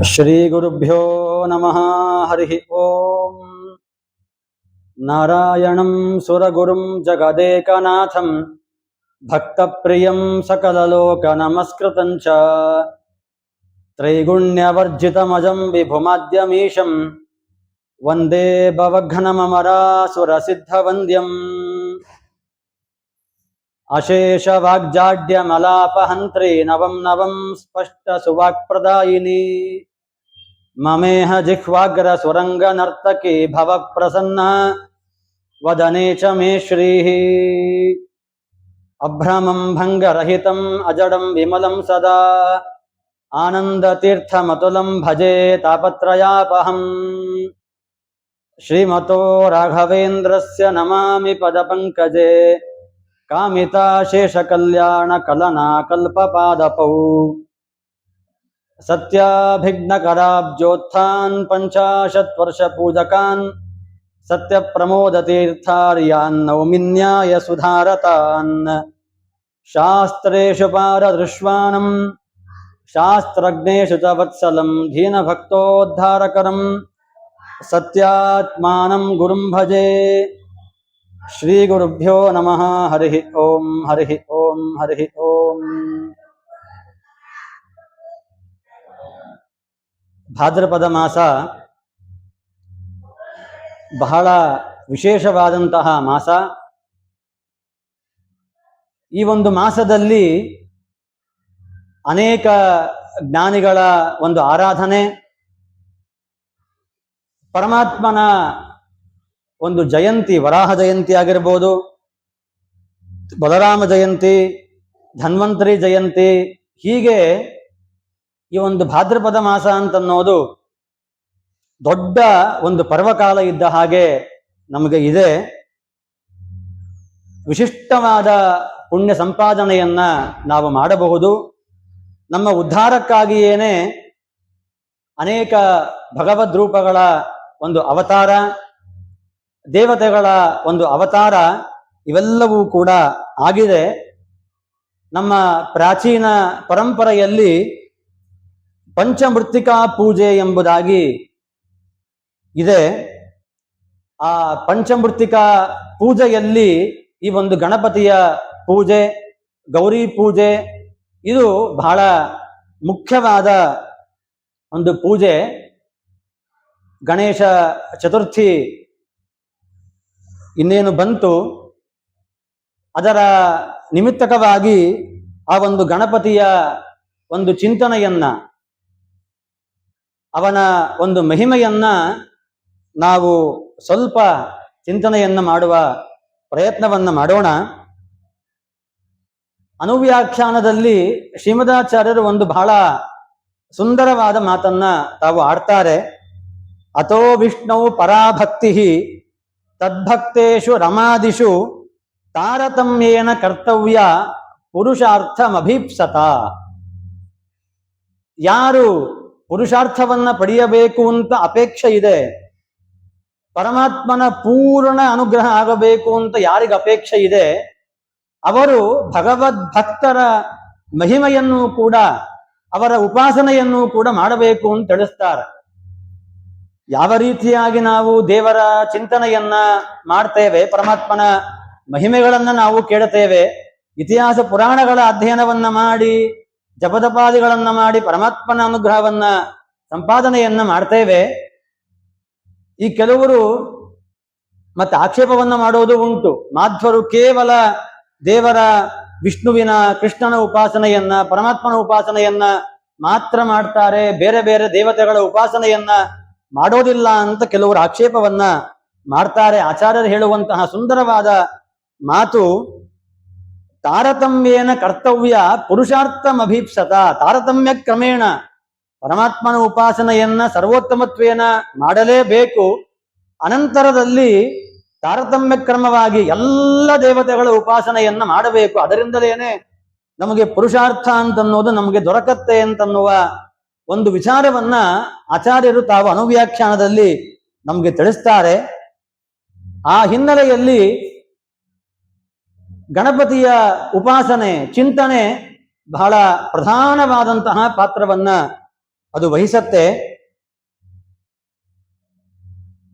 श्रीगुरुभ्यो नमः हरिः ॐ नारायणं सुरगुरुं जगदेकनाथं भक्तप्रियं सकललोकनमस्कृतं च त्रैगुण्यवर्जितमजं विभुमाद्यमीशं वन्दे भवघ्नममरासुरसिद्धवन्द्यम् अशेषवाग्जाड्यमलापहन्त्री नवं नवं स्पष्टसुवाक्प्रदायिनी ममेह जिह्वाग्रसुरङ्गनर्तकी भवप्रसन्ना। वदने च मे श्रीः। अभ्रमं भङ्गरहितम्, अजडं विमलं सदा। आनन्दतीर्थमतुलं भजे तापत्रयापहम्। श्रीमतो राघवेन्द्रस्य नमामि पदपङ्कजे। कामिताशेषकल्याणकलना कल्पपादपौ सत्याभिघ्नकराब्जोत्थान् पञ्चाशत्वर्षपूजकान् सत्यप्रमोदतीर्थार्यान्नौमिन्याय सुधारतान् शास्त्रेषु पारदृश्वानम् शास्त्रज्ञेषु च वत्सलम् धीनभक्तोद्धारकरम् सत्यात्मानं गुरुं भजे। श्रीगुरुभ्यो नमः। हरिः ॐ हरिः ॐ हरिः ॐ ಭಾದ್ರಪದ ಮಾಸ ಬಹಳ ವಿಶೇಷವಾದಂತಹ ಮಾಸ. ಈ ಒಂದು ಮಾಸದಲ್ಲಿ ಅನೇಕ ಜ್ಞಾನಿಗಳ ಒಂದು ಆರಾಧನೆ, ಪರಮಾತ್ಮನ ಒಂದು ಜಯಂತಿ, ವರಾಹ ಜಯಂತಿ ಆಗಿರ್ಬೋದು, ಬಲರಾಮ ಜಯಂತಿ, ಧನ್ವಂತರಿ ಜಯಂತಿ, ಹೀಗೆ ಈ ಒಂದು ಭಾದ್ರಪದ ಮಾಸ ಅಂತನ್ನೋದು ದೊಡ್ಡ ಒಂದು ಪರ್ವಕಾಲ ಇದ್ದ ಹಾಗೆ ನಮಗೆ ಇದೆ. ವಿಶಿಷ್ಟವಾದ ಪುಣ್ಯ ಸಂಪಾದನೆಯನ್ನ ನಾವು ಮಾಡಬಹುದು. ನಮ್ಮ ಉದ್ಧಾರಕ್ಕಾಗಿಯೇನೆ ಅನೇಕ ಭಗವದ್ ರೂಪಗಳ ಒಂದು ಅವತಾರ, ದೇವತೆಗಳ ಒಂದು ಅವತಾರ ಇವೆಲ್ಲವೂ ಕೂಡ ಆಗಿದೆ. ನಮ್ಮ ಪ್ರಾಚೀನ ಪರಂಪರೆಯಲ್ಲಿ ಪಂಚಮೃತ್ತಿಕಾ ಪೂಜೆ ಎಂಬುದಾಗಿ ಇದೆ. ಆ ಪಂಚಮೃತ್ತಿಕಾ ಪೂಜೆಯಲ್ಲಿ ಈ ಒಂದು ಗಣಪತಿಯ ಪೂಜೆ, ಗೌರಿ ಪೂಜೆ, ಇದು ಬಹಳ ಮುಖ್ಯವಾದ ಒಂದು ಪೂಜೆ. ಗಣೇಶ ಚತುರ್ಥಿ ಇನ್ನೇನು ಬಂತು? ಅದರ ನಿಮಿತ್ತಕವಾಗಿ ಆ ಒಂದು ಗಣಪತಿಯ ಒಂದು ಚಿಂತನೆಯನ್ನ ಅವನ ಒಂದು ಮಹಿಮೆಯನ್ನ ನಾವು ಸ್ವಲ್ಪ ಚಿಂತನೆಯನ್ನ ಮಾಡುವ ಪ್ರಯತ್ನವನ್ನ ಮಾಡೋಣ. ಅನುವ್ಯಾಖ್ಯಾನದಲ್ಲಿ ಶ್ರೀಮದಾಚಾರ್ಯರು ಒಂದು ಬಹಳ ಸುಂದರವಾದ ಮಾತನ್ನ ತಾವು ಆಡ್ತಾರೆ. ಅಥೋ ವಿಷ್ಣು ಪರಾಭಕ್ತಿ ತದ್ಭಕ್ತೇಶು ರಮಾದಿಷು ತಾರತಮ್ಯೇನ ಕರ್ತವ್ಯ ಪುರುಷಾರ್ಥಮಭೀಪ್ಸತ. ಯಾರು ಪುರುಷಾರ್ಥವನ್ನ ಪಡೆಯಬೇಕು ಅಂತ ಅಪೇಕ್ಷೆ ಇದೆ. ಪರಮಾತ್ಮನ ಪೂರ್ಣ ಅನುಗ್ರಹ ಆಗಬೇಕು ಅಂತ ಯಾರಿಗೆ ಅಪೇಕ್ಷೆ ಇದೆ? ಅವರು ಭಗವದ್ ಭಕ್ತರ ಮಹಿಮೆಯನ್ನು ಕೂಡ, ಅವರ ಉಪಾಸನೆಯನ್ನು ಕೂಡ ಮಾಡಬೇಕು ಅಂತ ತಿಳಿಸ್ತಾರೆ. ಯಾವ ರೀತಿಯಾಗಿ ನಾವು ದೇವರ ಚಿಂತನೆಯನ್ನ ಮಾಡ್ತೇವೆ, ಪರಮಾತ್ಮನ ಮಹಿಮೆಗಳನ್ನ ನಾವು ಕೇಳುತ್ತೇವೆ ಇತಿಹಾಸ ಪುರಾಣಗಳ ಅಧ್ಯಯನವನ್ನ ಮಾಡಿ ಜಪದಪಾದಿಗಳನ್ನ ಮಾಡಿ ಪರಮಾತ್ಮನ ಅನುಗ್ರಹವನ್ನ, ಸಂಪಾದನೆಯನ್ನ ಮಾಡ್ತೇವೆ. ಈ ಕೆಲವರು ಮತ್ತೆ ಆಕ್ಷೇಪವನ್ನ ಮಾಡೋದು ಉಂಟು. ಮಾಧ್ವರು ಕೇವಲ ದೇವರ, ವಿಷ್ಣುವಿನ, ಕೃಷ್ಣನ ಉಪಾಸನೆಯನ್ನ, ಪರಮಾತ್ಮನ ಉಪಾಸನೆಯನ್ನ ಮಾತ್ರ ಮಾಡ್ತಾರೆ. ಬೇರೆ ಬೇರೆ ದೇವತೆಗಳ ಉಪಾಸನೆಯನ್ನ ಮಾಡೋದಿಲ್ಲ ಅಂತ ಕೆಲವರು ಆಕ್ಷೇಪವನ್ನ ಮಾಡ್ತಾರೆ. ಆಚಾರ್ಯರು ಹೇಳುವಂತಹ ಸುಂದರವಾದ ಮಾತು ತಾರತಮ್ಯೇನ ಕರ್ತವ್ಯ ಪುರುಷಾರ್ಥಮಭೀಪ್ಸತ. ತಾರತಮ್ಯ ಕ್ರಮೇಣ ಪರಮಾತ್ಮನ ಉಪಾಸನೆಯನ್ನ, ಸರ್ವೋತ್ತಮತ್ವೇನ ಮಾಡಲೇಬೇಕು. ಅನಂತರದಲ್ಲಿ ತಾರತಮ್ಯ ಕ್ರಮವಾಗಿ ಎಲ್ಲ ದೇವತೆಗಳ ಉಪಾಸನೆಯನ್ನ ಮಾಡಬೇಕು. ಅದರಿಂದಲೇನೆ ನಮಗೆ ಪುರುಷಾರ್ಥ ಅಂತನ್ನೋದು ನಮಗೆ ದೊರಕತ್ತೆ ಅಂತನ್ನುವ ಒಂದು ವಿಚಾರವನ್ನ ಆಚಾರ್ಯರು ತಾವು ಅನುವ್ಯಾಖ್ಯಾನದಲ್ಲಿ ನಮಗೆ ತಿಳಿಸ್ತಾರೆ. ಆ ಹಿನ್ನೆಲೆಯಲ್ಲಿ ಗಣಪತಿಯ ಉಪಾಸನೆ, ಚಿಂತನೆ ಬಹಳ ಪ್ರಧಾನವಾದಂತಹ ಪಾತ್ರವನ್ನ ಅದು ವಹಿಸತ್ತೆ.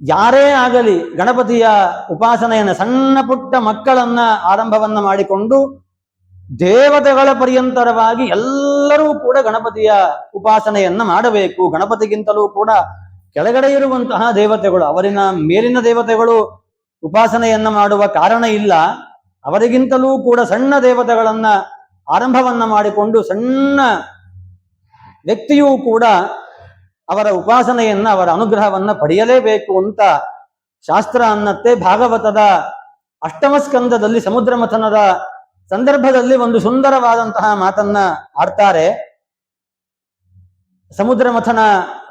ಯಾರೇ ಆಗಲಿ ಗಣಪತಿಯ ಉಪಾಸನೆಯನ್ನು, ಸಣ್ಣ ಪುಟ್ಟ ಮಕ್ಕಳನ್ನ ಆರಂಭವನ್ನ ಮಾಡಿಕೊಂಡು ದೇವತೆಗಳ ಪರ್ಯಂತರವಾಗಿ ಎಲ್ಲರೂ ಕೂಡ ಗಣಪತಿಯ ಉಪಾಸನೆಯನ್ನ ಮಾಡಬೇಕು. ಗಣಪತಿಗಿಂತಲೂ ಕೂಡ ಕೆಳಗಡೆ ಇರುವಂತಹ ದೇವತೆಗಳು, ಅವರಿನ ಮೇಲಿನ ದೇವತೆಗಳು ಉಪಾಸನೆಯನ್ನ ಮಾಡುವ ಕಾರಣ ಇಲ್ಲ. ಅವರಿಗಿಂತಲೂ ಕೂಡ ಸಣ್ಣ ದೇವತೆಗಳನ್ನ ಆರಂಭವನ್ನ ಮಾಡಿಕೊಂಡು ಸಣ್ಣ ವ್ಯಕ್ತಿಯೂ ಕೂಡ ಅವರ ಉಪಾಸನೆಯನ್ನ, ಅವರ ಅನುಗ್ರಹವನ್ನ ಪಡೆಯಲೇಬೇಕು ಅಂತ ಶಾಸ್ತ್ರ ಅನ್ನತ್ತೆ. ಭಾಗವತದ ಅಷ್ಟಮ ಸ್ಕಂದದಲ್ಲಿ ಸಮುದ್ರ ಮಥನದ ಸಂದರ್ಭದಲ್ಲಿ ಒಂದು ಸುಂದರವಾದಂತಹ ಮಾತನ್ನ ಆಡ್ತಾರೆ. ಸಮುದ್ರ ಮಥನ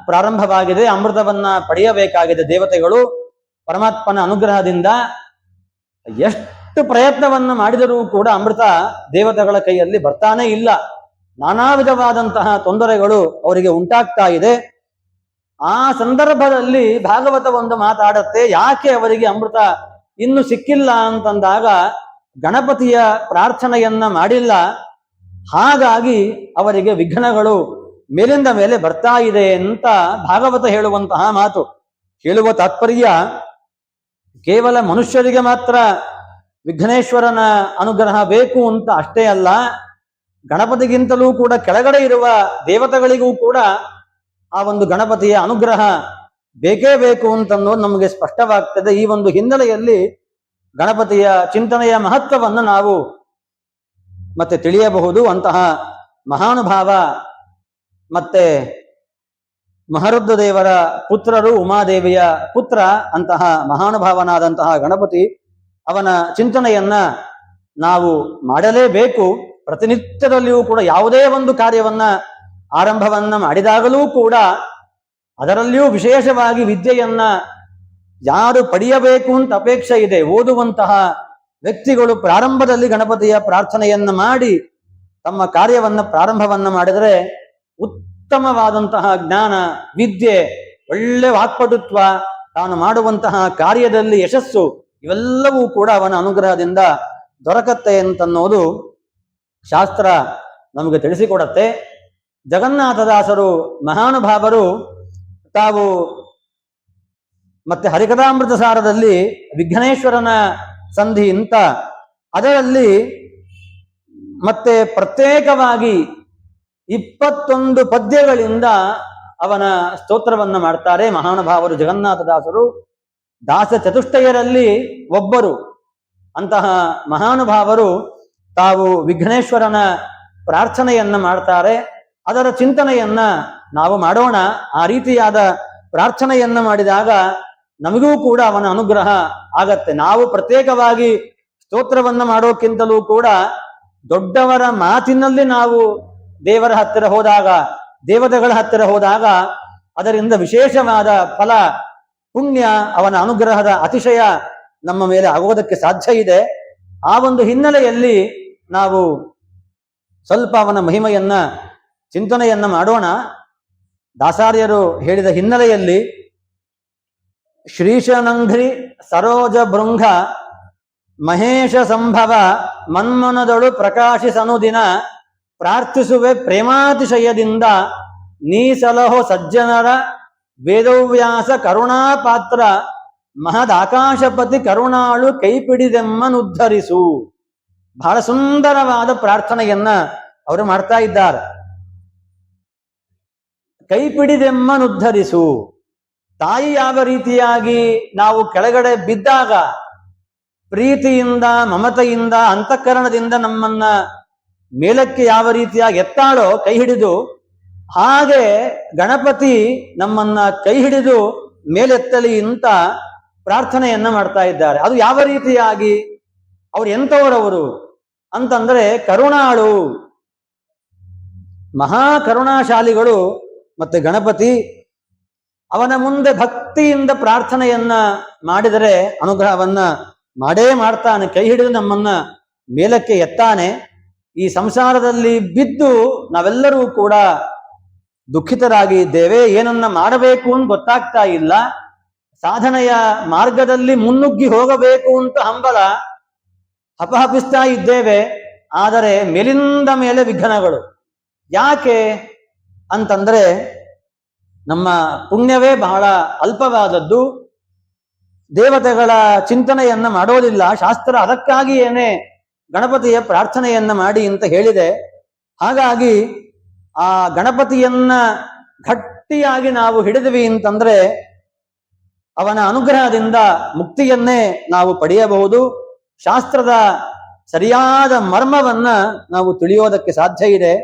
ಪ್ರಾರಂಭವಾಗಿದೆ, ಅಮೃತವನ್ನ ಪಡೆಯಬೇಕಾಗಿದೆ ದೇವತೆಗಳು. ಪರಮಾತ್ಮನ ಅನುಗ್ರಹದಿಂದ ಎಷ್ಟು ಪ್ರಯತ್ನವನ್ನ ಮಾಡಿದರೂ ಕೂಡ ಅಮೃತ ದೇವತೆಗಳ ಕೈಯಲ್ಲಿ ಬರ್ತಾನೆ ಇಲ್ಲ. ನಾನಾ ವಿಧವಾದಂತಹ ತೊಂದರೆಗಳು ಅವರಿಗೆ ಉಂಟಾಗ್ತಾ ಇದೆ. ಆ ಸಂದರ್ಭದಲ್ಲಿ ಭಾಗವತ ಒಂದು ಮಾತಾಡತ್ತೆ, ಯಾಕೆ ಅವರಿಗೆ ಅಮೃತ ಇನ್ನು ಸಿಕ್ಕಿಲ್ಲ ಅಂತಂದಾಗ ಗಣಪತಿಯ ಪ್ರಾರ್ಥನೆಯನ್ನ ಮಾಡಿಲ್ಲ. ಹಾಗಾಗಿ ಅವರಿಗೆ ವಿಘ್ನಗಳು ಮೇಲಿಂದ ಮೇಲೆ ಬರ್ತಾ ಇದೆ ಅಂತ ಭಾಗವತ ಹೇಳುವಂತಹ ಮಾತು. ಹೇಳುವ ತಾತ್ಪರ್ಯ ಕೇವಲ ಮನುಷ್ಯರಿಗೆ ಮಾತ್ರ ವಿಘ್ನೇಶ್ವರನ ಅನುಗ್ರಹ ಬೇಕು ಅಂತ ಅಷ್ಟೇ ಅಲ್ಲ, ಗಣಪತಿಗಿಂತಲೂ ಕೂಡ ಕೆಳಗಡೆ ಇರುವ ದೇವತೆಗಳಿಗೂ ಕೂಡ ಆ ಒಂದು ಗಣಪತಿಯ ಅನುಗ್ರಹ ಬೇಕೇ ಬೇಕು ಅಂತನ್ನೋದು ನಮಗೆ ಸ್ಪಷ್ಟವಾಗ್ತದೆ. ಈ ಒಂದು ಹಿನ್ನೆಲೆಯಲ್ಲಿ ಗಣಪತಿಯ ಚಿಂತನೆಯ ಮಹತ್ವವನ್ನು ನಾವು ಮತ್ತೆ ತಿಳಿಯಬಹುದು. ಅಂತಹ ಮಹಾನುಭಾವ ಮತ್ತೆ ಮಹರುದ್ಧ ದೇವರ ಪುತ್ರರು ಉಮಾದೇವಿಯ ಪುತ್ರ ಅಂತಹ ಮಹಾನುಭಾವನಾದಂತಹ ಗಣಪತಿ ಅವನ ಚಿಂತನೆಯನ್ನ ನಾವು ಮಾಡಲೇಬೇಕು. ಪ್ರತಿನಿತ್ಯದಲ್ಲಿಯೂ ಕೂಡ ಯಾವುದೇ ಒಂದು ಕಾರ್ಯವನ್ನ ಆರಂಭವನ್ನ ಮಾಡಿದಾಗಲೂ ಕೂಡ ಅದರಲ್ಲಿಯೂ ವಿಶೇಷವಾಗಿ ವಿದ್ಯೆಯನ್ನ ಯಾರು ಪಡೆಯಬೇಕು ಅಂತ ಅಪೇಕ್ಷೆ ಇದೆ. ಓದುವಂತಹ ವ್ಯಕ್ತಿಗಳು ಪ್ರಾರಂಭದಲ್ಲಿ ಗಣಪತಿಯ ಪ್ರಾರ್ಥನೆಯನ್ನ ಮಾಡಿ ತಮ್ಮ ಕಾರ್ಯವನ್ನ ಪ್ರಾರಂಭವನ್ನ ಮಾಡಿದರೆ ಉತ್ತಮವಾದಂತಹ ಜ್ಞಾನ, ವಿದ್ಯೆ, ಒಳ್ಳೆ ವಾಕ್ಪಟುತ್ವ ತಾನು ಮಾಡುವಂತಹ ಕಾರ್ಯದಲ್ಲಿ ಯಶಸ್ಸು ಇವೆಲ್ಲವೂ ಕೂಡ ಅವನ ಅನುಗ್ರಹದಿಂದ ದೊರಕತ್ತೆ ಅಂತನ್ನೋದು ಶಾಸ್ತ್ರ ನಮಗೆ ತಿಳಿಸಿಕೊಡತ್ತೆ. ಜಗನ್ನಾಥದಾಸರು ಮಹಾನುಭಾವರು ತಾವು ಮತ್ತೆ ಹರಿಕಥಾಮೃತ ಸಾರದಲ್ಲಿ ವಿಘ್ನೇಶ್ವರನ ಸಂಧಿ ಅಂತ ಅದರಲ್ಲಿ ಮತ್ತೆ ಪ್ರತ್ಯೇಕವಾಗಿ ಇಪ್ಪತ್ತೊಂದು ಪದ್ಯಗಳಿಂದ ಅವನ ಸ್ತೋತ್ರವನ್ನು ಮಾಡ್ತಾರೆ ಮಹಾನುಭಾವರು ಜಗನ್ನಾಥದಾಸರು. ದಾಸ ಚತುಷ್ಟಯರಲ್ಲಿ ಒಬ್ಬರು ಅಂತಹ ಮಹಾನುಭಾವರು ತಾವು ವಿಘ್ನೇಶ್ವರನ ಪ್ರಾರ್ಥನೆಯನ್ನ ಮಾಡ್ತಾರೆ. ಅದರ ಚಿಂತನೆಯನ್ನ ನಾವು ಮಾಡೋಣ. ಆ ರೀತಿಯಾದ ಪ್ರಾರ್ಥನೆಯನ್ನ ಮಾಡಿದಾಗ ನಮಗೂ ಕೂಡ ಅವನ ಅನುಗ್ರಹ ಆಗತ್ತೆ. ನಾವು ಪ್ರತ್ಯೇಕವಾಗಿ ಸ್ತೋತ್ರವನ್ನು ಮಾಡೋಕ್ಕಿಂತಲೂ ಕೂಡ ದೊಡ್ಡವರ ಮಾತಿನಲ್ಲಿ ನಾವು ದೇವರ ಹತ್ತಿರ ಹೋದಾಗ, ದೇವತೆಗಳ ಹತ್ತಿರ ಹೋದಾಗ ಅದರಿಂದ ವಿಶೇಷವಾದ ಫಲ ಪುಣ್ಯ, ಅವನ ಅನುಗ್ರಹದ ಅತಿಶಯ ನಮ್ಮ ಮೇಲೆ ಆಗುವುದಕ್ಕೆ ಸಾಧ್ಯ ಇದೆ. ಆ ಒಂದು ಹಿನ್ನೆಲೆಯಲ್ಲಿ ನಾವು ಸ್ವಲ್ಪ ಅವನ ಮಹಿಮೆಯನ್ನ, ಚಿಂತನೆಯನ್ನ ಮಾಡೋಣ. ದಾಸಾರ್ಯರು ಹೇಳಿದ ಹಿನ್ನೆಲೆಯಲ್ಲಿ ಶ್ರೀಶನಂಘ್ರಿ ಸರೋಜ ಭೃಂಗ ಮಹೇಶ ಸಂಭವ ಮನ್ಮನದಳು ಪ್ರಕಾಶಿಸನು ದಿನ ಪ್ರಾರ್ಥಿಸುವೆ ಪ್ರೇಮಾತಿಶಯದಿಂದ ನೀ ಸಲಹೋ ಸಜ್ಜನರ ವೇದವ್ಯಾಸ ಕರುಣಾಪಾತ್ರ ಮಹದಾಕಾಶಪತಿ ಕರುಣಾಳು ಕೈಪಿಡಿದೆಮ್ಮನುದ್ಧರಿಸು. ಬಹಳ ಸುಂದರವಾದ ಪ್ರಾರ್ಥನೆಯನ್ನ ಅವರು ಮಾಡ್ತಾ ಇದ್ದಾರೆ. ಕೈಪಿಡಿದೆಮ್ಮನುದ್ಧರಿಸು. ತಾಯಿ ಯಾವ ರೀತಿಯಾಗಿ ನಾವು ಕೆಳಗಡೆ ಬಿದ್ದಾಗ ಪ್ರೀತಿಯಿಂದ, ಮಮತೆಯಿಂದ, ಅಂತಃಕರಣದಿಂದ ನಮ್ಮನ್ನ ಮೇಲಕ್ಕೆ ಯಾವ ರೀತಿಯಾಗಿ ಎತ್ತಾಳೋ, ಕೈ ಹಿಡಿದು ಹಾಗೆ ಗಣಪತಿ ನಮ್ಮನ್ನ ಕೈ ಹಿಡಿದು ಮೇಲೆತ್ತಲಿ ಇಂತ ಪ್ರಾರ್ಥನೆಯನ್ನ ಮಾಡ್ತಾ ಇದ್ದಾರೆ. ಅದು ಯಾವ ರೀತಿಯಾಗಿ? ಅವ್ರು ಎಂಥವರವರು ಅಂತಂದ್ರೆ ಕರುಣಾಳು. ಮಹಾ ಕರುಣಾಶಾಲಿಗಳು ಮತ್ತೆ ಗಣಪತಿ ಅವನ ಮುಂದೆ ಭಕ್ತಿಯಿಂದ ಪ್ರಾರ್ಥನೆಯನ್ನ ಮಾಡಿದರೆ ಅನುಗ್ರಹವನ್ನ ಮಾಡೇ ಮಾಡ್ತಾನೆ, ಕೈ ಹಿಡಿದು ನಮ್ಮನ್ನ ಮೇಲಕ್ಕೆ ಎತ್ತಾನೆ. ಈ ಸಂಸಾರದಲ್ಲಿ ಬಿದ್ದು ನಾವೆಲ್ಲರೂ ಕೂಡ ದುಃಖಿತರಾಗಿ ಇದ್ದೇವೆ ಏನನ್ನ ಮಾಡಬೇಕು ಅಂತ ಗೊತ್ತಾಗ್ತಾ ಇಲ್ಲ. ಸಾಧನೆಯ ಮಾರ್ಗದಲ್ಲಿ ಮುನ್ನುಗ್ಗಿ ಹೋಗಬೇಕು ಅಂತ ಹಂಬಲ ಹಪಹಪಿಸ್ತಾ ಇದ್ದೇವೆ. ಆದರೆ ಮೇಲಿಂದ ಮೇಲೆ ವಿಘ್ನಗಳು. ಯಾಕೆ ಅಂತಂದ್ರೆ ನಮ್ಮ ಪುಣ್ಯವೇ ಬಹಳ ಅಲ್ಪವಾದದ್ದು. ದೇವತೆಗಳ ಚಿಂತನೆಯನ್ನ ಮಾಡೋದಿಲ್ಲ. ಶಾಸ್ತ್ರ ಅದಕ್ಕಾಗಿಯೇನೆ ಗಣಪತಿಯ ಪ್ರಾರ್ಥನೆಯನ್ನ ಮಾಡಿ ಅಂತ ಹೇಳಿದೆ. ಹಾಗಾಗಿ ಆ ಗಣಪತಿಯನ್ನ ಗಟ್ಟಿಯಾಗಿ ನಾವು ಹಿಡಿದ್ವಿ ಅಂತಂದ್ರೆ ಅವನ ಅನುಗ್ರಹದಿಂದ ಮುಕ್ತಿಯನ್ನೇ ನಾವು ಪಡೆಯಬಹುದು. ಶಾಸ್ತ್ರದ ಸರಿಯಾದ ಮರ್ಮವನ್ನ ನಾವು ತಿಳಿಯೋದಕ್ಕೆ ಸಾಧ್ಯ ಇದೆ.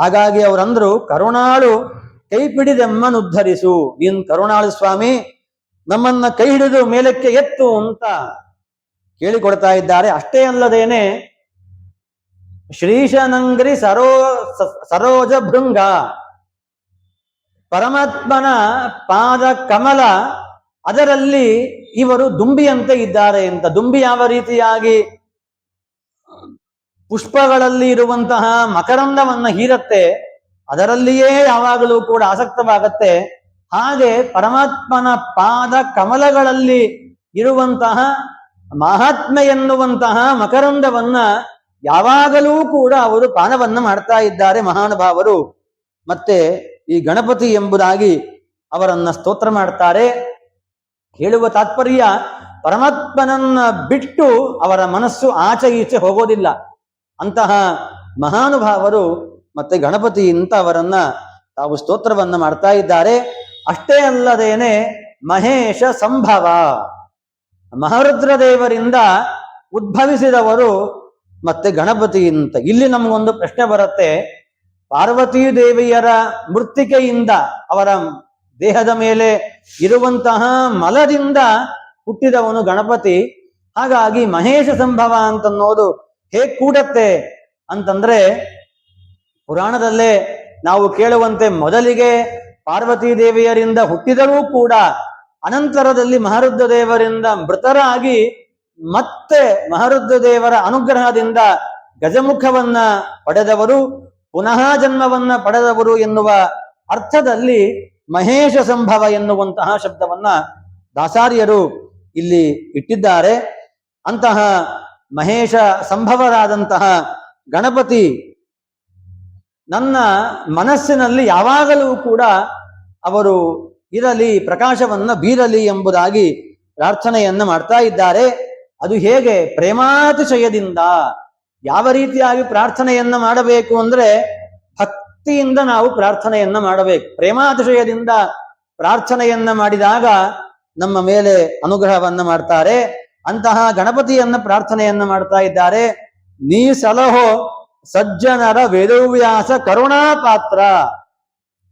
ಹಾಗಾಗಿ ಅವರಂದ್ರು, ಕರುಣಾಳು ಕೈ ನೀನ್ ಕರುಣಾಳು ಸ್ವಾಮಿ, ನಮ್ಮನ್ನ ಕೈ ಹಿಡಿದು ಮೇಲಕ್ಕೆ ಎತ್ತು ಅಂತ ಕೇಳಿಕೊಡ್ತಾ ಇದ್ದಾರೆ. ಅಷ್ಟೇ ಅಲ್ಲದೇನೆ ಶ್ರೀಶನಂಗ್ರಿ ಸರೋ ಸರೋಜ ಭೃಂಗ. ಪರಮಾತ್ಮನ ಪಾದ ಕಮಲ, ಅದರಲ್ಲಿ ಇವರು ದುಂಬಿಯಂತೆ ಇದ್ದಾರೆ ಅಂತ. ದುಂಬಿ ಯಾವ ರೀತಿಯಾಗಿ? ಪುಷ್ಪಗಳಲ್ಲಿ ಇರುವಂತಹ ಮಕರಂದವನ್ನ ಹೀರತ್ತೆ. ಅದರಲ್ಲಿಯೇ ಯಾವಾಗಲೂ ಕೂಡ ಆಸಕ್ತವಾಗತ್ತೆ. ಹಾಗೆ ಪರಮಾತ್ಮನ ಪಾದ ಕಮಲಗಳಲ್ಲಿ ಇರುವಂತಹ ಮಹಾತ್ಮೆ ಎನ್ನುವಂತಹ ಮಕರಂದವನ್ನ ಯಾವಾಗಲೂ ಕೂಡ ಅವರು ಪಾನವನ್ನು ಮಾಡ್ತಾ ಇದ್ದಾರೆ ಮಹಾನುಭಾವರು. ಮತ್ತೆ ಈ ಗಣಪತಿ ಎಂಬುದಾಗಿ ಅವರನ್ನ ಸ್ತೋತ್ರ ಮಾಡ್ತಾರೆ. ಹೇಳುವ ತಾತ್ಪರ್ಯ, ಪರಮಾತ್ಮನನ್ನ ಬಿಟ್ಟು ಅವರ ಮನಸ್ಸು ಆಚೆ ಈಚೆ ಹೋಗೋದಿಲ್ಲ. ಅಂತಹ ಮಹಾನುಭಾವರು ಮತ್ತೆ ಗಣಪತಿ ಇಂತ ಅವರನ್ನ ತಾವು ಸ್ತೋತ್ರವನ್ನು ಮಾಡ್ತಾ ಇದ್ದಾರೆ. ಅಷ್ಟೇ ಅಲ್ಲದೇನೆ ಮಹೇಶ ಸಂಭವ. ಮಹರುದ್ರ ದೇವರಿಂದ ಉದ್ಭವಿಸಿದವರು ಮತ್ತೆ ಗಣಪತಿ ಅಂತ ಇಲ್ಲಿ ನಮಗೊಂದು ಪ್ರಶ್ನೆ ಬರುತ್ತೆ. ಪಾರ್ವತಿ ದೇವಿಯರ ಮೃತ್ತಿಕೆಯಿಂದ ಅವರ ದೇಹದ ಮೇಲೆ ಇರುವಂತಹ ಮಲದಿಂದ ಹುಟ್ಟಿದವನು ಗಣಪತಿ. ಹಾಗಾಗಿ ಮಹೇಶ ಸಂಭವ ಅಂತನ್ನೋದು ಹೇಗ್ ಕೂಡತ್ತೆ ಅಂತಂದ್ರೆ ಪುರಾಣದಲ್ಲೇ ನಾವು ಕೇಳುವಂತೆ ಮೊದಲಿಗೆ ಪಾರ್ವತಿ ದೇವಿಯರಿಂದ ಹುಟ್ಟಿದರೂ ಕೂಡ ಅನಂತರದಲ್ಲಿ ಮಹಾರುದ್ರ ದೇವರಿಂದ ಮೃತರಾಗಿ ಮತ್ತೆ ಮಹರುದ್ರ ದೇವರ ಅನುಗ್ರಹದಿಂದ ಗಜಮುಖವನ್ನ ಪಡೆದವರು, ಪುನಃ ಜನ್ಮವನ್ನ ಪಡೆದವರು ಎನ್ನುವ ಅರ್ಥದಲ್ಲಿ ಮಹೇಶ ಸಂಭವ ಎನ್ನುವಂತಹ ಶಬ್ದವನ್ನ ದಾಸಾರ್ಯರು ಇಲ್ಲಿ ಇಟ್ಟಿದ್ದಾರೆ. ಅಂತಹ ಮಹೇಶ ಸಂಭವರಾದಂತಹ ಗಣಪತಿ ನನ್ನ ಮನಸ್ಸಿನಲ್ಲಿ ಯಾವಾಗಲೂ ಕೂಡ ಅವರು ಇರಲಿ, ಪ್ರಕಾಶವನ್ನ ಬೀರಲಿ ಎಂಬುದಾಗಿ ಪ್ರಾರ್ಥನೆಯನ್ನು ಮಾಡ್ತಾ ಇದ್ದಾರೆ. ಅದು ಹೇಗೆ ಪ್ರೇಮಾತಿಶಯದಿಂದ ಯಾವ ರೀತಿಯಾಗಿ ಪ್ರಾರ್ಥನೆಯನ್ನ ಮಾಡಬೇಕು ಅಂದ್ರೆ ಭಕ್ತಿಯಿಂದ ನಾವು ಪ್ರಾರ್ಥನೆಯನ್ನ ಮಾಡಬೇಕು. ಪ್ರೇಮಾತಿಶಯದಿಂದ ಪ್ರಾರ್ಥನೆಯನ್ನ ಮಾಡಿದಾಗ ನಮ್ಮ ಮೇಲೆ ಅನುಗ್ರಹವನ್ನ ಮಾಡ್ತಾರೆ. ಅಂತಹ ಗಣಪತಿಯನ್ನ ಪ್ರಾರ್ಥನೆಯನ್ನ ಮಾಡ್ತಾ ಇದ್ದಾರೆ. ನೀ ಸಲಹೋ ಸಜ್ಜನರ ವೇದವ್ಯಾಸ ಕರುಣಾ ಪಾತ್ರ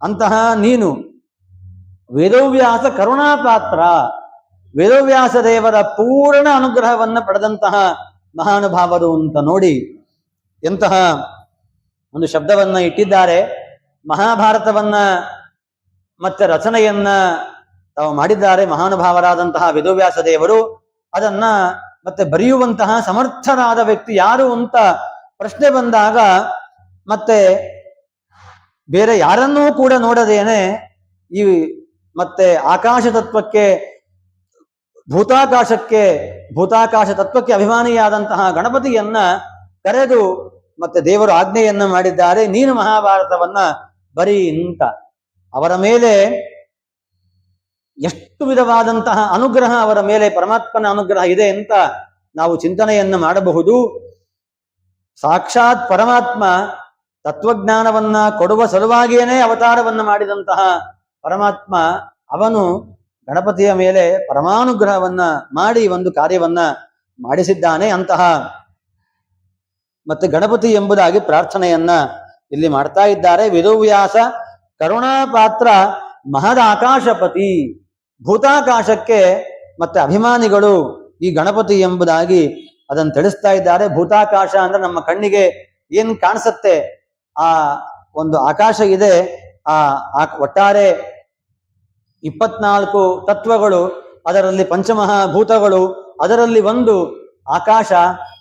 ಅಂತಹ ನೀನು ವೇದವ್ಯಾಸ ಕರುಣಾ ಪಾತ್ರ ವೇದವ್ಯಾಸ ದೇವರ ಪೂರ್ಣ ಅನುಗ್ರಹವನ್ನು ಪಡೆದಂತಹ ಮಹಾನುಭಾವರು ಅಂತ ನೋಡಿ ಎಂತಹ ಒಂದು ಶಬ್ದವನ್ನ ಇಟ್ಟಿದ್ದಾರೆ. ಮಹಾಭಾರತವನ್ನ ಮತ್ತೆ ರಚನೆಯನ್ನ ತಾವು ಮಾಡಿದ್ದಾರೆ. ಮಹಾನುಭಾವರಾದಂತಹ ವೇದವ್ಯಾಸ ದೇವರು ಅದನ್ನ ಮತ್ತೆ ಬರೆಯುವಂತಹ ಸಮರ್ಥರಾದ ವ್ಯಕ್ತಿ ಯಾರು ಅಂತ ಪ್ರಶ್ನೆ ಬಂದಾಗ ಮತ್ತೆ ಬೇರೆ ಯಾರನ್ನೂ ಕೂಡ ನೋಡದೇನೆ ಈ ಮತ್ತೆ ಆಕಾಶ ತತ್ವಕ್ಕೆ ಭೂತಾಕಾಶಕ್ಕೆ, ಭೂತಾಕಾಶ ತತ್ವಕ್ಕೆ ಅಭಿಮಾನಿಯಾದಂತಹ ಗಣಪತಿಯನ್ನ ಕರೆದು ಮತ್ತೆ ದೇವರು ಆಜ್ಞೆಯನ್ನ ಮಾಡಿದ್ದಾರೆ, ನೀನು ಮಹಾಭಾರತವನ್ನ ಬರೀ ಅಂತ. ಅವರ ಮೇಲೆ ಎಷ್ಟು ವಿಧವಾದಂತಹ ಅನುಗ್ರಹ ಅವರ ಮೇಲೆ ಪರಮಾತ್ಮನ ಅನುಗ್ರಹ ಇದೆ ಅಂತ ನಾವು ಚಿಂತನೆಯನ್ನ ಮಾಡಬಹುದು. ಸಾಕ್ಷಾತ್ ಪರಮಾತ್ಮ ತತ್ವಜ್ಞಾನವನ್ನ ಕೊಡುವ ಸಲುವಾಗಿಯೇ ಅವತಾರವನ್ನ ಮಾಡಿದಂತಹ ಪರಮಾತ್ಮ ಅವನು ಗಣಪತಿಯ ಮೇಲೆ ಪರಮಾನುಗ್ರಹವನ್ನ ಮಾಡಿ ಒಂದು ಕಾರ್ಯವನ್ನ ಮಾಡಿಸಿದ್ದಾನೆ ಅಂತಹ. ಮತ್ತೆ ಗಣಪತಿ ಎಂಬುದಾಗಿ ಪ್ರಾರ್ಥನೆಯನ್ನ ಇಲ್ಲಿ ಮಾಡ್ತಾ ಇದ್ದಾರೆ. ವಿದುವ್ಯಾಸ ಕರುಣಾಪಾತ್ರ ಮಹದ ಆಕಾಶಪತಿ ಭೂತಾಕಾಶಕ್ಕೆ ಮತ್ತೆ ಅಭಿಮಾನಿಗಳು ಈ ಗಣಪತಿ ಎಂಬುದಾಗಿ ಅದನ್ನು ತಿಳಿಸ್ತಾ ಇದ್ದಾರೆ. ಭೂತಾಕಾಶ ಅಂದ್ರೆ ನಮ್ಮ ಕಣ್ಣಿಗೆ ಏನ್ ಕಾಣಿಸುತ್ತೆ? ಆ ಒಂದು ಆಕಾಶ ಇದೆ. ಆ- ಒಟ್ಟಾರೆ ಇಪ್ಪತ್ನಾಲ್ಕು ತತ್ವಗಳು, ಅದರಲ್ಲಿ ಪಂಚಮಹಾಭೂತಗಳು, ಅದರಲ್ಲಿ ಒಂದು ಆಕಾಶ,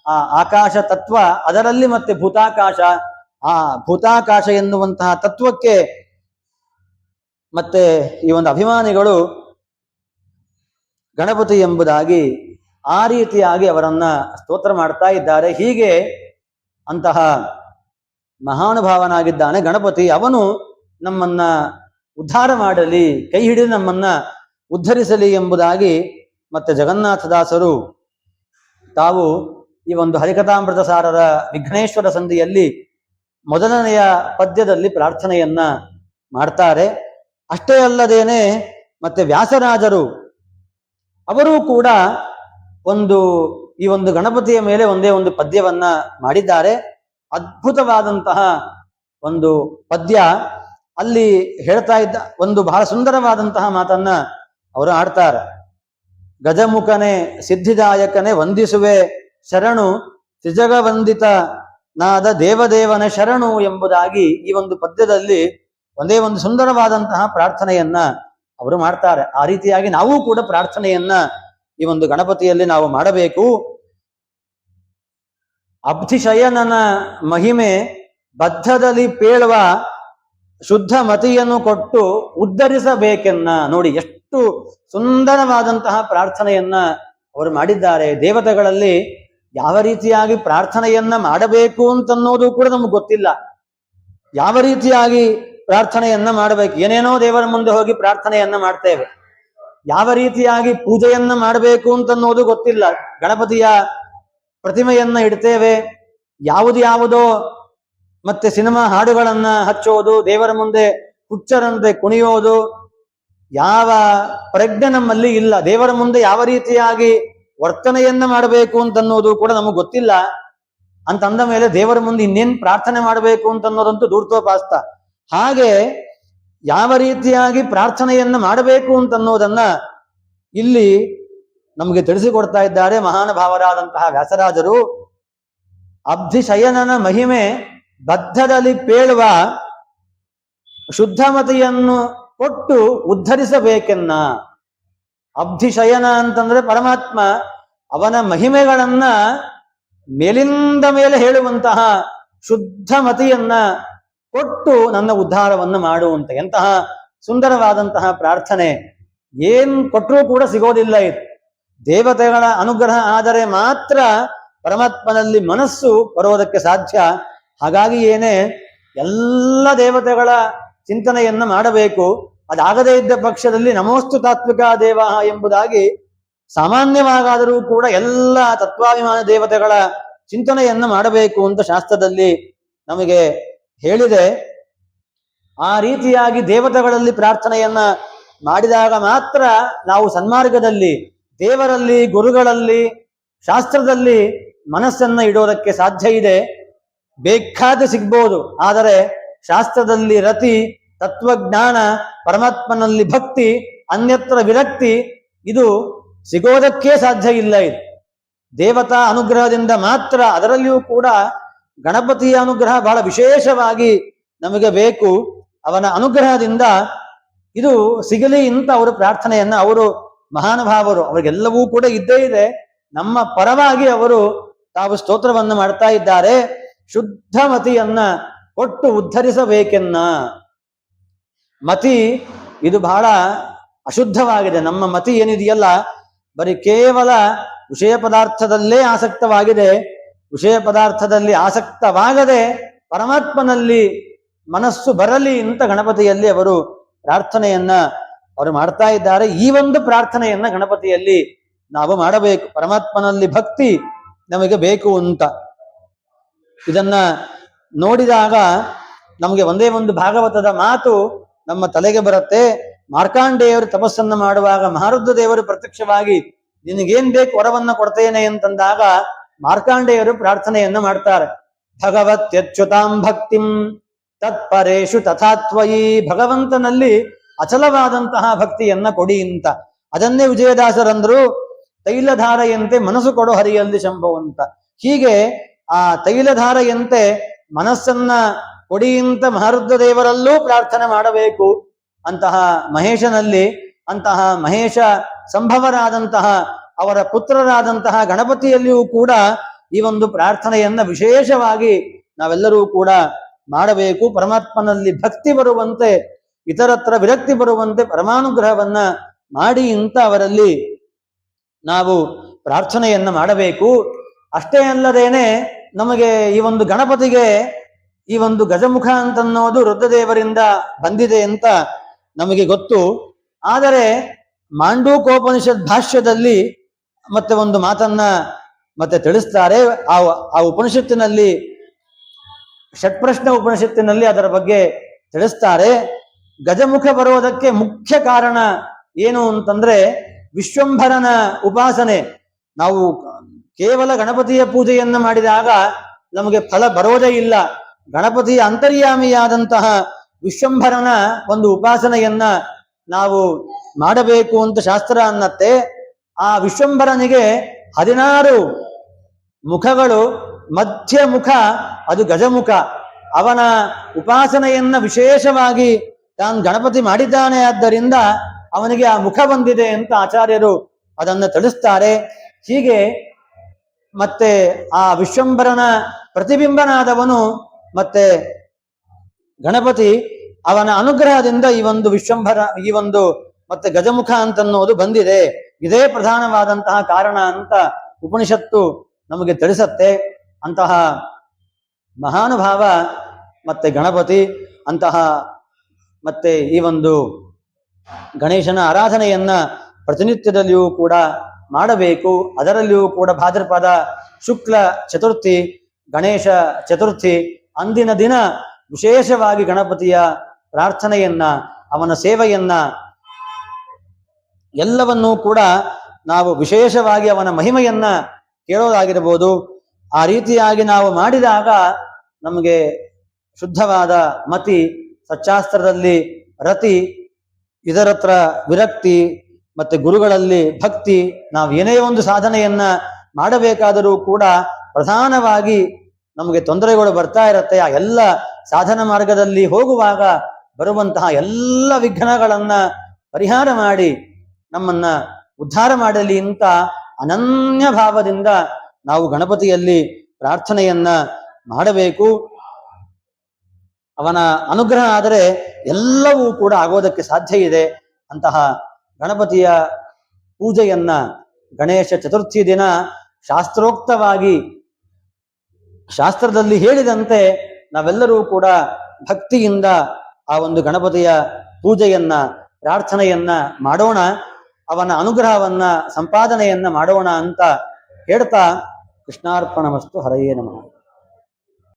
ಆ ಆಕಾಶ ತತ್ವ, ಅದರಲ್ಲಿ ಮತ್ತೆ ಭೂತಾಕಾಶ. ಆ ಭೂತಾಕಾಶ ಎನ್ನುವಂತಹ ತತ್ವಕ್ಕೆ ಮತ್ತೆ ಈ ಒಂದು ಅಭಿಮಾನಿಗಳು ಗಣಪತಿ ಎಂಬುದಾಗಿ ಆ ರೀತಿಯಾಗಿ ಅವರನ್ನ ಸ್ತೋತ್ರ ಮಾಡ್ತಾ ಇದ್ದಾರೆ. ಹೀಗೆ ಅಂತಹ ಮಹಾನುಭಾವನಾಗಿದ್ದಾನೆ ಗಣಪತಿ. ಅವನು ನಮ್ಮನ್ನ ಉದ್ಧಾರ ಮಾಡಲಿ, ಕೈ ಹಿಡಿದು ನಮ್ಮನ್ನ ಉದ್ಧರಿಸಲಿ ಎಂಬುದಾಗಿ ಮತ್ತೆ ಜಗನ್ನಾಥದಾಸರು ತಾವು ಈ ಒಂದು ಹರಿಕಥಾಮೃತ ಸಾರರ ವಿಘ್ನೇಶ್ವರ ಸಂಧಿಯಲ್ಲಿ ಮೊದಲನೆಯ ಪದ್ಯದಲ್ಲಿ ಪ್ರಾರ್ಥನೆಯನ್ನ ಮಾಡ್ತಾರೆ. ಅಷ್ಟೇ ಅಲ್ಲದೇನೆ ಮತ್ತೆ ವ್ಯಾಸರಾಜರು ಅವರೂ ಕೂಡ ಒಂದು ಈ ಒಂದು ಗಣಪತಿಯ ಮೇಲೆ ಒಂದೇ ಒಂದು ಪದ್ಯವನ್ನ ಮಾಡಿದ್ದಾರೆ. ಅದ್ಭುತವಾದಂತಹ ಒಂದು ಪದ್ಯ. ಅಲ್ಲಿ ಹೇಳ್ತಾ ಇದ್ದ ಒಂದು ಬಹಳ ಸುಂದರವಾದಂತಹ ಮಾತನ್ನ ಅವರು ಆಡ್ತಾರೆ. ಗಜಮುಖನೆ ಸಿದ್ಧಿದಾಯಕನೇ ವಂದಿಸುವೆ ಶರಣು ತ್ರಿಜಗ ವಂದಿತ ನಾದ ದೇವದೇವನ ಶರಣು ಎಂಬುದಾಗಿ ಈ ಒಂದು ಪದ್ಯದಲ್ಲಿ ಒಂದೇ ಒಂದು ಸುಂದರವಾದಂತಹ ಪ್ರಾರ್ಥನೆಯನ್ನ ಅವರು ಮಾಡ್ತಾರೆ. ಆ ರೀತಿಯಾಗಿ ನಾವು ಕೂಡ ಪ್ರಾರ್ಥನೆಯನ್ನ ಈ ಒಂದು ಗಣಪತಿಯಲ್ಲಿ ನಾವು ಮಾಡಬೇಕು. ಅಬ್ಧಿಶಯನನ ಮಹಿಮೆ ಬದ್ಧದಲ್ಲಿ ಪೇಳುವ ಶುದ್ಧ ಮತಿಯನ್ನು ಕೊಟ್ಟು ಉದ್ಧರಿಸಬೇಕೆನ್ನ ನೋಡಿ ಎಷ್ಟು ಸುಂದರವಾದಂತಹ ಪ್ರಾರ್ಥನೆಯನ್ನ ಅವರು ಮಾಡಿದ್ದಾರೆ. ದೇವತೆಗಳಲ್ಲಿ ಯಾವ ರೀತಿಯಾಗಿ ಪ್ರಾರ್ಥನೆಯನ್ನ ಮಾಡಬೇಕು ಅಂತನ್ನೋದು ಕೂಡ ನಮ್ಗೆ ಗೊತ್ತಿಲ್ಲ. ಯಾವ ರೀತಿಯಾಗಿ ಪ್ರಾರ್ಥನೆಯನ್ನ ಮಾಡಬೇಕು? ಏನೇನೋ ದೇವರ ಮುಂದೆ ಹೋಗಿ ಪ್ರಾರ್ಥನೆಯನ್ನ ಮಾಡ್ತೇವೆ. ಯಾವ ರೀತಿಯಾಗಿ ಪೂಜೆಯನ್ನ ಮಾಡಬೇಕು ಅಂತನ್ನೋದು ಗೊತ್ತಿಲ್ಲ. ಗಣಪತಿಯ ಪ್ರತಿಮೆಯನ್ನ ಇಡ್ತೇವೆ. ಯಾವುದು ಯಾವುದೋ ಮತ್ತೆ ಸಿನಿಮಾ ಹಾಡುಗಳನ್ನ ಹಚ್ಚೋದು, ದೇವರ ಮುಂದೆ ಹುಚ್ಚರಂತೆ ಕುಣಿಯೋದು, ಯಾವ ಪ್ರಜ್ಞೆ ನಮ್ಮಲ್ಲಿ ಇಲ್ಲ. ದೇವರ ಮುಂದೆ ಯಾವ ರೀತಿಯಾಗಿ ವರ್ತನೆಯನ್ನ ಮಾಡಬೇಕು ಅಂತನ್ನೋದು ಕೂಡ ನಮಗೆ ಗೊತ್ತಿಲ್ಲ. ಅಂತ ಅಂದ ಮೇಲೆ ದೇವರ ಮುಂದೆ ಇನ್ನೇನ್ ಪ್ರಾರ್ಥನೆ ಮಾಡಬೇಕು ಅಂತನ್ನೋದಂತೂ ದೂರ್ತೋಪಾಸ್ತ ಹಾಗೆ ಯಾವ ರೀತಿಯಾಗಿ ಪ್ರಾರ್ಥನೆಯನ್ನ ಮಾಡಬೇಕು ಅಂತನ್ನೋದನ್ನ ಇಲ್ಲಿ ನಮಗೆ ತಿಳಿಸಿಕೊಡ್ತಾ ಇದ್ದಾರೆ ಮಹಾನುಭಾವರಾದಂತಹ ವ್ಯಾಸರಾಜರು. ಅಬ್ಧಿಶಯನನ ಮಹಿಮೆ ಬದ್ಧದಲ್ಲಿ ಪೇಳುವ ಶುದ್ಧಮತಿಯನ್ನು ಕೊಟ್ಟು ಉದ್ಧರಿಸಬೇಕೆನ್ನ. ಅಬ್ಧಿಶಯನ ಅಂತಂದ್ರೆ ಪರಮಾತ್ಮ ಅವನ ಮಹಿಮೆಗಳನ್ನ ಮೇಲಿಂದ ಮೇಲೆ ಹೇಳುವಂತಹ ಶುದ್ಧ ಮತಿಯನ್ನ ಕೊಟ್ಟು ನನ್ನ ಉದ್ಧಾರವನ್ನು ಮಾಡುವಂತೆ ಎಂತಹ ಸುಂದರವಾದಂತಹ ಪ್ರಾರ್ಥನೆ. ಏನ್ ಕೊಟ್ಟರೂ ಕೂಡ ಸಿಗೋದಿಲ್ಲ ಇದು. ದೇವತೆಗಳ ಅನುಗ್ರಹ ಆದರೆ ಮಾತ್ರ ಪರಮಾತ್ಮನಲ್ಲಿ ಮನಸ್ಸು ಬರೋದಕ್ಕೆ ಸಾಧ್ಯ. ಹಾಗಾಗಿ ಏನೇ ಎಲ್ಲ ದೇವತೆಗಳ ಚಿಂತನೆಯನ್ನು ಮಾಡಬೇಕು, ಅದಾಗದೇ ಇದ್ದ ಪಕ್ಷದಲ್ಲಿ ನಮೋಸ್ತು ತಾತ್ವಿಕ ದೇವ ಎಂಬುದಾಗಿ ಸಾಮಾನ್ಯವಾಗಾದರೂ ಕೂಡ ಎಲ್ಲ ತತ್ವಾಭಿಮಾನ ದೇವತೆಗಳ ಚಿಂತನೆಯನ್ನು ಮಾಡಬೇಕು ಅಂತ ಶಾಸ್ತ್ರದಲ್ಲಿ ನಮಗೆ ಹೇಳಿದೆ. ಆ ರೀತಿಯಾಗಿ ದೇವತೆಗಳಲ್ಲಿ ಪ್ರಾರ್ಥನೆಯನ್ನ ಮಾಡಿದಾಗ ಮಾತ್ರ ನಾವು ಸನ್ಮಾರ್ಗದಲ್ಲಿ, ದೇವರಲ್ಲಿ, ಗುರುಗಳಲ್ಲಿ, ಶಾಸ್ತ್ರದಲ್ಲಿ ಮನಸ್ಸನ್ನ ಇಡೋದಕ್ಕೆ ಸಾಧ್ಯ ಇದೆ. ಬೇಕಾದ ಸಿಗ್ಬೋದು. ಆದರೆ ಶಾಸ್ತ್ರದಲ್ಲಿ ರತಿ, ತತ್ವಜ್ಞಾನ, ಪರಮಾತ್ಮನಲ್ಲಿ ಭಕ್ತಿ, ಅನ್ಯತ್ರ ವಿರಕ್ತಿ, ಇದು ಸಿಗೋದಕ್ಕೇ ಸಾಧ್ಯ ಇಲ್ಲ ಇದು. ದೇವತಾ ಅನುಗ್ರಹದಿಂದ ಮಾತ್ರ ಅದರಲ್ಲಿಯೂ ಕೂಡ ಗಣಪತಿಯ ಅನುಗ್ರಹ ಬಹಳ ವಿಶೇಷವಾಗಿ ನಮಗೆ ಬೇಕು. ಅವನ ಅನುಗ್ರಹದಿಂದ ಇದು ಸಿಗಲಿ ಅಂತ ಅವರು ಪ್ರಾರ್ಥನೆಯನ್ನ ಅವರು ಮಹಾನುಭಾವರು, ಅವರಿಗೆಲ್ಲವೂ ಕೂಡ ಇದ್ದೇ ಇದೆ. ನಮ್ಮ ಪರವಾಗಿ ಅವರು ತಾವು ಸ್ತೋತ್ರವನ್ನು ಮಾಡ್ತಾ ಇದ್ದಾರೆ. ಶುದ್ಧ ಮತಿಯನ್ನ ಕೊಟ್ಟು ಉದ್ಧರಿಸಬೇಕೆನ್ನ. ಮತಿ ಇದು ಬಹಳ ಅಶುದ್ಧವಾಗಿದೆ. ನಮ್ಮ ಮತಿ ಏನಿದೆಯಲ್ಲ, ಬರೀ ಕೇವಲ ವಿಷಯ ಪದಾರ್ಥದಲ್ಲೇ ಆಸಕ್ತವಾಗಿದೆ. ವಿಷಯ ಪದಾರ್ಥದಲ್ಲಿ ಆಸಕ್ತವಾಗದೆ ಪರಮಾತ್ಮನಲ್ಲಿ ಮನಸ್ಸು ಬರಲಿ ಅಂತ ಗಣಪತಿಯಲ್ಲಿ ಅವರು ಪ್ರಾರ್ಥನೆಯನ್ನ ಅವರು ಮಾಡ್ತಾ ಇದ್ದಾರೆ. ಈ ಒಂದು ಪ್ರಾರ್ಥನೆಯನ್ನ ಗಣಪತಿಯಲ್ಲಿ ನಾವು ಮಾಡಬೇಕು. ಪರಮಾತ್ಮನಲ್ಲಿ ಭಕ್ತಿ ನಮಗೆ ಬೇಕು ಅಂತ. ಇದನ್ನ ನೋಡಿದಾಗ ನಮಗೆ ಒಂದೇ ಒಂದು ಭಾಗವತದ ಮಾತು ನಮ್ಮ ತಲೆಗೆ ಬರುತ್ತೆ. ಮಾರ್ಕಾಂಡೇಯವರು ತಪಸ್ಸನ್ನ ಮಾಡುವಾಗ ಮಹಾರುದ್ರ ದೇವರು ಪ್ರತ್ಯಕ್ಷವಾಗಿ, ನಿನಗೇನ್ ಬೇಕು ವರವನ್ನ ಕೊಡ್ತೇನೆ ಅಂತಂದಾಗ ಮಾರ್ಕಾಂಡೇಯರು ಪ್ರಾರ್ಥನೆಯನ್ನ ಮಾಡ್ತಾರೆ. ಭಗವತ್ಯಚ್ಯುತಾಂ ಭಕ್ತಿಂ ತತ್ಪರೇಶು ತಥಾತ್ವಯಿ, ಭಗವಂತನಲ್ಲಿ ಅಚಲವಾದಂತಹ ಭಕ್ತಿಯನ್ನ ಕೊಡಿ ಅಂತ. ಅದನ್ನೇ ವಿಜಯದಾಸರಂದ್ರು, ತೈಲಧಾರೆಯಂತೆ ಮನಸ್ಸು ಕೊಡೋ ಹರಿಯಲ್ಲಿ ಶಂಭವಂತ ಹೀಗೆ ಆ ತೈಲಧಾರೆಯಂತೆ ಮನಸ್ಸನ್ನ ಕೊಡಿಯಿಂದ ಮಹರ್ದ ದೇವರಲ್ಲೂ ಪ್ರಾರ್ಥನೆ ಮಾಡಬೇಕು. ಅಂತಹ ಮಹೇಶನಲ್ಲಿ, ಅಂತಹ ಮಹೇಶ ಸಂಭವರಾದಂತಹ ಅವರ ಪುತ್ರರಾದಂತಹ ಗಣಪತಿಯಲ್ಲಿಯೂ ಕೂಡ ಈ ಒಂದು ಪ್ರಾರ್ಥನೆಯನ್ನ ವಿಶೇಷವಾಗಿ ನಾವೆಲ್ಲರೂ ಕೂಡ ಮಾಡಬೇಕು. ಪರಮಾತ್ಮನಲ್ಲಿ ಭಕ್ತಿ ಬರುವಂತೆ, ಇತರತ್ರ ವಿರಕ್ತಿ ಬರುವಂತೆ ಪರಮಾನುಗ್ರಹವನ್ನ ಮಾಡಿ ಇಂತ ಅವರಲ್ಲಿ ನಾವು ಪ್ರಾರ್ಥನೆಯನ್ನ ಮಾಡಬೇಕು. ಅಷ್ಟೇ ಅಲ್ಲದೇನೆ ನಮಗೆ ಈ ಒಂದು ಗಣಪತಿಗೆ ಈ ಒಂದು ಗಜಮುಖ ಅಂತನ್ನೋದು ರುದ್ರದೇವರಿಂದ ಬಂದಿದೆ ಅಂತ ನಮಗೆ ಗೊತ್ತು. ಆದರೆ ಮಾಂಡೂಕೋಪನಿಷತ್ ಭಾಷ್ಯದಲ್ಲಿ ಮತ್ತೆ ಒಂದು ಮಾತನ್ನ ಮತ್ತೆ ತಿಳಿಸ್ತಾರೆ. ಆ ಆ ಉಪನಿಷತ್ತಿನಲ್ಲಿ, ಷಟ್ಪ್ರಶ್ನ ಉಪನಿಷತ್ತಿನಲ್ಲಿ ಅದರ ಬಗ್ಗೆ ತಿಳಿಸ್ತಾರೆ. ಗಜಮುಖ ಬರುವುದಕ್ಕೆ ಮುಖ್ಯ ಕಾರಣ ಏನು ಅಂತಂದ್ರೆ ವಿಶ್ವಂಭರನ ಉಪಾಸನೆ. ನಾವು ಕೇವಲ ಗಣಪತಿಯ ಪೂಜೆಯನ್ನು ಮಾಡಿದಾಗ ನಮಗೆ ಫಲ ಬರೋದೇ ಇಲ್ಲ. ಗಣಪತಿಯ ಅಂತರ್ಯಾಮಿಯಾದಂತಹ ವಿಶ್ವಂಭರನ ಒಂದು ಉಪಾಸನೆಯನ್ನ ನಾವು ಮಾಡಬೇಕು ಅಂತ ಶಾಸ್ತ್ರ ಅನ್ನತ್ತೆ. ಆ ವಿಶ್ವಂಭರನಿಗೆ ಹದಿನಾರು ಮುಖಗಳು ಮಧ್ಯ ಮುಖ ಅದು ಗಜಮುಖ. ಅವನ ಉಪಾಸನೆಯನ್ನ ವಿಶೇಷವಾಗಿ ತಾನು ಗಣಪತಿ ಮಾಡಿದ್ದಾನೆ ಆದ್ದರಿಂದ ಅವನಿಗೆ ಆ ಮುಖ ಬಂದಿದೆ ಅಂತ ಆಚಾರ್ಯರು ಅದನ್ನು ತಿಳಿಸ್ತಾರೆ. ಹೀಗೆ ಮತ್ತೆ ಆ ವಿಶ್ವಂಬರನ ಪ್ರತಿಬಿಂಬನಾದವನು ಮತ್ತೆ ಗಣಪತಿ ಅವನ ಅನುಗ್ರಹದಿಂದ ಈ ಒಂದು ವಿಶ್ವಂಭರ, ಈ ಒಂದು ಮತ್ತೆ ಗಜಮುಖ ಅಂತನ್ನೋದು ಬಂದಿದೆ. ಇದೇ ಪ್ರಧಾನವಾದಂತಹ ಕಾರಣ ಅಂತ ಉಪನಿಷತ್ತು ನಮಗೆ ತಿಳಿಸತ್ತೆ. ಅಂತಹ ಮಹಾನುಭಾವ ಮತ್ತೆ ಗಣಪತಿ, ಅಂತಹ ಮತ್ತೆ ಈ ಒಂದು ಗಣೇಶನ ಆರಾಧನೆಯನ್ನ ಪ್ರತಿನಿತ್ಯದಲ್ಲಿಯೂ ಕೂಡ ಮಾಡಬೇಕು. ಅದರಲ್ಲಿಯೂ ಕೂಡ ಭಾದ್ರಪದ ಶುಕ್ಲ ಚತುರ್ಥಿ, ಗಣೇಶ ಚತುರ್ಥಿ, ಅಂದಿನ ದಿನ ವಿಶೇಷವಾಗಿ ಗಣಪತಿಯ ಪ್ರಾರ್ಥನೆಯನ್ನ, ಅವನ ಸೇವೆಯನ್ನ, ಎಲ್ಲವನ್ನೂ ಕೂಡ ನಾವು ವಿಶೇಷವಾಗಿ ಅವನ ಮಹಿಮೆಯನ್ನ ಕೇಳೋದಾಗಿರ್ಬೋದು. ಆ ರೀತಿಯಾಗಿ ನಾವು ಮಾಡಿದಾಗ ನಮಗೆ ಶುದ್ಧವಾದ ಮತಿ, ಸಚ್ಚಾಸ್ತ್ರದಲ್ಲಿ ರತಿ, ಇದರತ್ರ ವಿರಕ್ತಿ ಮತ್ತೆ ಗುರುಗಳಲ್ಲಿ ಭಕ್ತಿ, ನಾವು ಏನೇ ಒಂದು ಸಾಧನೆಯನ್ನ ಮಾಡಬೇಕಾದರೂ ಕೂಡ ಪ್ರಧಾನವಾಗಿ ನಮಗೆ ತೊಂದರೆಗಳು ಬರ್ತಾ ಇರತ್ತೆ. ಆ ಎಲ್ಲ ಸಾಧನ ಮಾರ್ಗದಲ್ಲಿ ಹೋಗುವಾಗ ಬರುವಂತಹ ಎಲ್ಲ ವಿಘ್ನಗಳನ್ನ ಪರಿಹಾರ ಮಾಡಿ ನಮ್ಮನ್ನ ಉದ್ಧಾರ ಮಾಡಲಿ ಅಂತ ಅನನ್ಯ ಭಾವದಿಂದ ನಾವು ಗಣಪತಿಯಲ್ಲಿ ಪ್ರಾರ್ಥನೆಯನ್ನ ಮಾಡಬೇಕು. ಅವನ ಅನುಗ್ರಹ ಆದರೆ ಎಲ್ಲವೂ ಕೂಡ ಆಗೋದಕ್ಕೆ ಸಾಧ್ಯ ಇದೆ ಅಂತಹ ಗಣಪತಿಯ ಪೂಜೆಯನ್ನ ಗಣೇಶ ಚತುರ್ಥಿ ದಿನ ಶಾಸ್ತ್ರೋಕ್ತವಾಗಿ ಶಾಸ್ತ್ರದಲ್ಲಿ ಹೇಳಿದಂತೆ ನಾವೆಲ್ಲರೂ ಕೂಡ ಭಕ್ತಿಯಿಂದ ಆ ಒಂದು ಗಣಪತಿಯ ಪೂಜೆಯನ್ನ, ಪ್ರಾರ್ಥನೆಯನ್ನ ಮಾಡೋಣ, ಅವನ ಅನುಗ್ರಹವನ್ನ, ಸಂಪಾದನೆಯನ್ನ ಮಾಡೋಣ ಅಂತ ಹೇಳ್ತಾ ಕೃಷ್ಣಾರ್ಪಣಮಸ್ತು, ಹರಯೇ ನಮಃ.